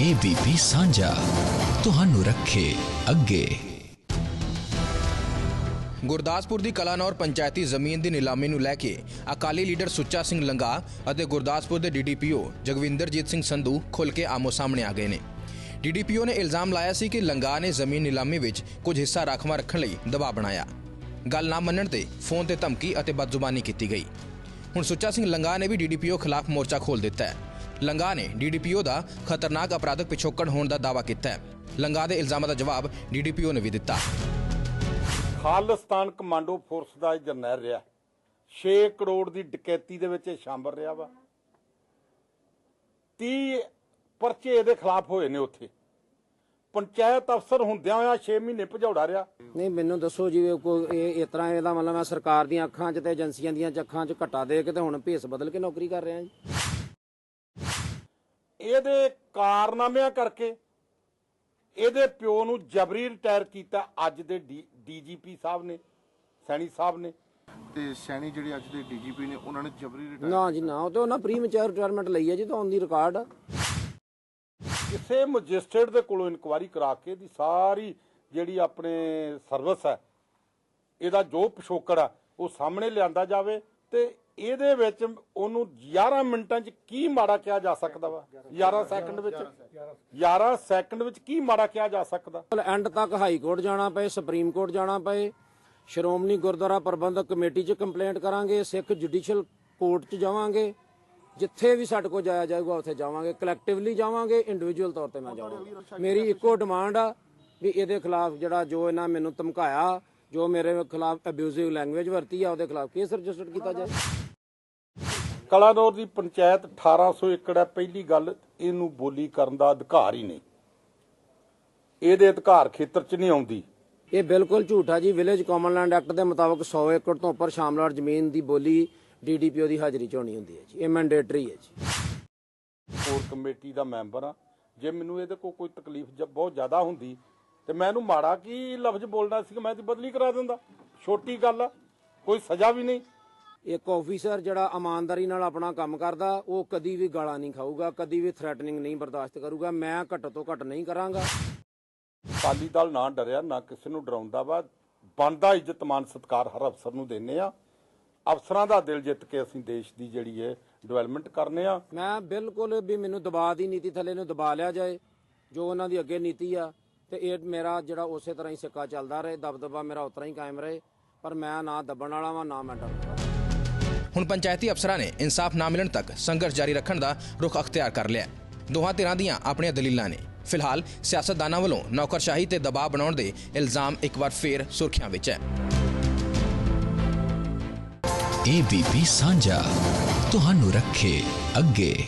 ABP ਸਾਂਝਾ, ਤੁਹਾਨੂੰ ਰੱਖੇ ਅੱਗੇ। ਗੁਰਦਾਸਪੁਰ ਦੀ ਕਲਾਨੌਰ ਪੰਚਾਇਤੀ ਜ਼ਮੀਨ ਦੀ ਨਿਲਾਮੀ ਨੂੰ ਲੈ ਕੇ ਅਕਾਲੀ ਲੀਡਰ ਸੁੱਚਾ ਸਿੰਘ ਲੰਗਾ ਅਤੇ ਗੁਰਦਾਸਪੁਰ ਦੇ ਡੀਡੀਪੀਓ ਜਗਵਿੰਦਰਜੀਤ ਸਿੰਘ ਸੰਧੂ ਖੁੱਲ ਕੇ ਆਮੋ ਸਾਹਮਣੇ ਆ ਗਏ ਨੇ। ਡੀਡੀਪੀਓ ਨੇ ਇਲਜ਼ਾਮ ਲਾਇਆ ਸੀ ਕਿ ਲੰਗਾ ਨੇ ਜ਼ਮੀਨ ਨਿਲਾਮੀ ਵਿੱਚ ਕੁਝ ਹਿੱਸਾ ਰਾਖਵਾਂ ਰੱਖਣ ਲਈ ਦਬਾਅ ਬਣਾਇਆ। ਗੱਲ ਨਾ ਮੰਨਣ ਤੇ ਫੋਨ ਤੇ ਧਮਕੀ ਅਤੇ ਬਦਜ਼ੁਬਾਨੀ ਕੀਤੀ ਗਈ। ਹੁਣ ਸੁੱਚਾ ਸਿੰਘ ਲੰਗਾ ਨੇ ਵੀ ਡੀਡੀਪੀਓ ਖਿਲਾਫ ਮੋਰਚਾ ਖੋਲ ਦਿੱਤਾ ਹੈ। ਲੰਗਾ ਨੇ ਡੀਡੀਪੀਓ ਦਾ ਖਤਰਨਾਕ ਅਪਰਾਧਕ ਪਿਛੋਕੜ ਹੋਣ ਦਾ ਦਾਅਵਾ ਕੀਤਾ ਹੈ। ਲੰਗਾ ਦੇ ਇਲਜ਼ਾਮਾਂ ਦਾ ਜਵਾਬ ਡੀਡੀਪੀਓ ਨੇ ਵੀ ਦਿੱਤਾ। ਖਾਲਿਸਤਾਨ ਕਮਾਂਡੋ ਫੋਰਸ ਦਾ ਇਹ ਜਰਨੈਲ ਰਿਹਾ। 6 ਕਰੋੜ ਦੀ ਡਕੈਤੀ ਦੇ ਵਿੱਚ ਸ਼ਾਮਲ ਰਿਹਾ ਵਾ। 30 ਪਰਚੇ ਇਹਦੇ ਖਿਲਾਫ ਹੋਏ ਨੇ ਉੱਥੇ। ਪੰਚਾਇਤ ਅਫਸਰ ਹੁੰਦਿਆਂ ਹੋਇਆ 6 ਮਹੀਨੇ ਭਜੌੜਾ ਰਿਹਾ। ਨਹੀਂ ਮੈਨੂੰ ਦੱਸੋ ਜਿਵੇਂ ਕੋਈ ਇਹ ਇਸ ਤਰ੍ਹਾਂ ਇਹਦਾ ਮਤਲਬ ਮੈਂ ਸਰਕਾਰ ਦੀਆਂ ਅੱਖਾਂ 'ਚ ਤੇ ਏਜੰਸੀਆਂ ਦੀਆਂ ਅੱਖਾਂ 'ਚ ਘੱਟਾ ਦੇ ਕੇ ਤੇ ਹੁਣ ਭੇਸ ਬਦਲ ਕੇ ਨੌਕਰੀ ਕਰ ਰਿਹਾ ਜੀ। ਇਹਦੇ ਕਾਰਨਾਮਿਆਂ ਕਰਕੇ ਇਹਦੇ ਪਿਓ ਨੂੰ ਜਬਰੀ ਰਿਟਾਇਰ ਕੀਤਾ ਅੱਜ ਦੇ ਡੀਜੀਪੀ ਸਾਹਿਬ ਨੇ ਸੈਣੀ ਸਾਹਿਬ ਨੇ। ਤੇ ਸੈਣੀ ਜਿਹੜੇ ਅੱਜ ਦੇ ਡੀਜੀਪੀ ਨੇ ਉਹਨਾਂ ਨੇ ਜਬਰੀ ਰਿਟਾਇਰ ਨਾ ਜੀ ਨਾ ਉਹ ਤੇ ਉਹਨਾਂ ਪ੍ਰੀ ਮੈਚੁਰ ਰਿਟਾਇਰਮੈਂਟ ਲਈ ਹੈ ਜੀ ਤਾਂ ਔਨ ਦੀ ਰਿਕਾਰਡ ਆ। ਕਿਸੇ ਮੈਜਿਸਟ੍ਰੇਟ ਦੇ ਕੋਲੋਂ ਇਨਕੁਆਇਰੀ ਕਰਾ ਕੇ ਦੀ ਸਾਰੀ ਜਿਹੜੀ ਆਪਣੇ ਸਰਵਿਸ ਹੈ ਇਹਦਾ ਜੋ ਪਿਛੋਕੜ ਆ ਉਹ ਸਾਹਮਣੇ ਲਿਆਂਦਾ ਜਾਵੇ ਤੇ ਇਹਦੇ ਵਿੱਚ ਉਹਨੂੰ 11 ਮਿੰਟਾਂ 'ਚ ਕੀ ਮਾੜਾ ਕਿਹਾ ਜਾ ਸਕਦਾ ਵਾ? 11 ਸੈਕਿੰਡ ਵਿੱਚ। 11 ਸੈਕਿੰਡ ਵਿੱਚ ਕੀ ਮਾੜਾ ਕਿਹਾ ਜਾ ਸਕਦਾ? ਐਂਡ ਤੱਕ ਹਾਈ ਕੋਰਟ ਜਾਣਾ ਪਏ ਸੁਪਰੀਮ ਕੋਰਟ ਜਾਣਾ ਪਏ। ਸ਼੍ਰੋਮਣੀ ਗੁਰਦੁਆਰਾ ਪ੍ਰਬੰਧਕ ਕਮੇਟੀ 'ਚ ਕੰਪਲੇਂਟ ਕਰਾਂਗੇ ਸਿੱਖ ਜੁਡੀਸ਼ੀਅਲ ਕੋਰਟ 'ਚ ਜਾਵਾਂਗੇ। ਜਿੱਥੇ ਵੀ ਸਾਡੇ ਕੋਲ ਜਾਇਆ ਜਾਊਗਾ ਉੱਥੇ ਜਾਵਾਂਗੇ। ਕਲੈਕਟਿਵਲੀ ਜਾਵਾਂਗੇ ਇੰਡੀਵਿਜੂਅਲ ਤੌਰ ਤੇ ਮੈਂ ਜਾਵਾਂਗਾ ਮੇਰੀ ਇੱਕੋ ਡਿਮਾਂਡ ਆ ਵੀ ਇਹਦੇ ਖਿਲਾਫ ਜਿਹੜਾ ਜੋ ਇਹਨਾਂ ਮੈਨੂੰ ਧਮਕਾਇਆ ਜੋ ਮੇਰੇ ਖਿਲਾਫ ਅਬਿਊਜ਼ਿਵ ਲੈਂਗੁਏਜ ਵਰਤੀ ਆ ਉਹਦੇ ਖਿਲਾਫ ਕੇਸ ਰਜਿਸਟਰ ਕੀਤਾ ਜਾਏ। ਕਲਾਨੌਰ ਦੀ ਪੰਚਾਇਤ 1800 ਏਕੜ ਹੈ। ਪਹਿਲੀ ਗੱਲ ਇਹਨੂੰ ਬੋਲੀ ਕਰਨ ਦਾ ਅਧਿਕਾਰ ਹੀ ਨਹੀਂ। ਇਹਦੇ ਅਧਿਕਾਰ ਖੇਤਰ 'ਚ ਨਹੀਂ ਆਉਂਦੀ। ਇਹ ਬਿਲਕੁਲ ਝੂਠਾ ਜੀ। ਵਿਲੇਜ ਕਾਮਨ ਲੈਂਡ ਐਕਟ ਦੇ ਮੁਤਾਬਕ 100 ਏਕੜ ਤੋਂ ਉੱਪਰ ਸ਼ਾਮਲਾਟ ਜ਼ਮੀਨ ਦੀ ਬੋਲੀ ਡੀਡੀਪੀਓ ਦੀ ਹਾਜ਼ਰੀ 'ਚ ਹੋਣੀ ਹੁੰਦੀ ਹੈ ਜੀ। ਇਹ ਮੈਂਡੇਟਰੀ ਹੈ ਜੀ। ਕੋਰ ਕਮੇਟੀ ਦਾ ਮੈਂਬਰ ਆ। ਜੇ ਮੈਨੂੰ ਇਹਦੇ ਕੋਲ ਕੋਈ ਤਕਲੀਫ ਬਹੁਤ ਜ਼ਿਆਦਾ ਹੁੰਦੀ ਤੇ ਮੈਂ ਇਹਨੂੰ ਮਾੜਾ ਕੀ ਲਫ਼ਜ਼ ਬੋਲਣਾ ਸੀ ਮੈਂ ਤੇ ਬਦਲੀ ਕਰਾ ਦਿੰਦਾ। ਛੋਟੀ ਗੱਲ ਆ। ਕੋਈ ਸਜ਼ਾ ਵੀ ਨਹੀਂ। ਇੱਕ ਆਫੀਸਰ ਜਿਹੜਾ ਇਮਾਨਦਾਰੀ ਨਾਲ ਆਪਣਾ ਕੰਮ ਕਰਦਾ ਉਹ ਕਦੀ ਵੀ ਗਾਲਾਂ ਨਹੀਂ ਖਾਊਗਾ ਕਦੀ ਵੀ ਥ੍ਰੈਟਨਿੰਗ ਨਹੀਂ ਬਰਦਾਸ਼ਤ ਕਰੂਗਾ। ਮੈਂ ਘੱਟ ਤੋਂ ਘੱਟ ਨਹੀਂ ਕਰਾਂਗਾ। ਅਕਾਲੀ ਦਲ ਨਾ ਡਰਿਆ ਨਾ ਕਿਸੇ ਨੂੰ ਡਰਾਉਂਦਾ ਵਾ। ਬੰਦਾ ਇੱਜ਼ਤ ਮਾਨ ਸਤਕਾਰ ਹਰ ਅਫਸਰ ਨੂੰ ਦਿੰਨੇ ਆ। ਅਫਸਰਾਂ ਦਾ ਦਿਲ ਜਿੱਤ ਕੇ ਅਸੀਂ ਦੇਸ਼ ਦੀ ਜਿਹੜੀ ਹੈ ਡਿਵੈਲਪਮੈਂਟ ਕਰਨੇ ਆ। ਮੈਂ ਬਿਲਕੁਲ ਵੀ ਮੈਨੂੰ ਦਬਾ ਦੀ ਨੀਤੀ ਥੱਲੇ ਨੂੰ ਦਬਾ ਲਿਆ ਜਾਏ ਜੋ ਉਹਨਾਂ ਦੀ ਅੱਗੇ ਨੀਤੀ ਆ ਤੇ ਇਹ ਮੇਰਾ ਜਿਹੜਾ ਉਸੇ ਤਰ੍ਹਾਂ ਹੀ ਸਿੱਕਾ ਚੱਲਦਾ ਰਹੇ ਦਬਦਬਾ ਮੇਰਾ ਉਤਰਾ ਹੀ ਕਾਇਮ ਰਹੇ ਪਰ ਮੈਂ ਨਾ ਦੱਬਣ ਵਾਲਾ ਵਾਂ ਨਾ ਮੈਂ ਡਰਦਾ। ਹੁਣ ਪੰਚਾਇਤੀ ਅਫਸਰਾਂ ਨੇ ਇਨਸਾਫ ਨਾ ਮਿਲਣ ਤੱਕ ਸੰਘਰਸ਼ ਜਾਰੀ ਰੱਖਣ ਦਾ ਰੁਖ ਅਖਤਿਆਰ ਕਰ ਲਿਆ। ਦੋਹਾਂ ਧਿਰਾਂ ਦੀਆਂ ਆਪਣੀਆਂ ਦਲੀਲਾਂ ਨੇ। ਫਿਲਹਾਲ ਸਿਆਸਤਦਾਨਾਂ ਵੱਲੋਂ ਨੌਕਰਸ਼ਾਹੀ ਤੇ ਦਬਾਅ ਬਣਾਉਣ ਦੇ ਇਲਜ਼ਾਮ ਇੱਕ ਵਾਰ ਫੇਰ ਸੁਰਖੀਆਂ ਵਿੱਚ ਹੈ। ABP ਸਾਂਝਾ, ਤੁਹਾਨੂੰ ਰੱਖੇ ਅੱਗੇ।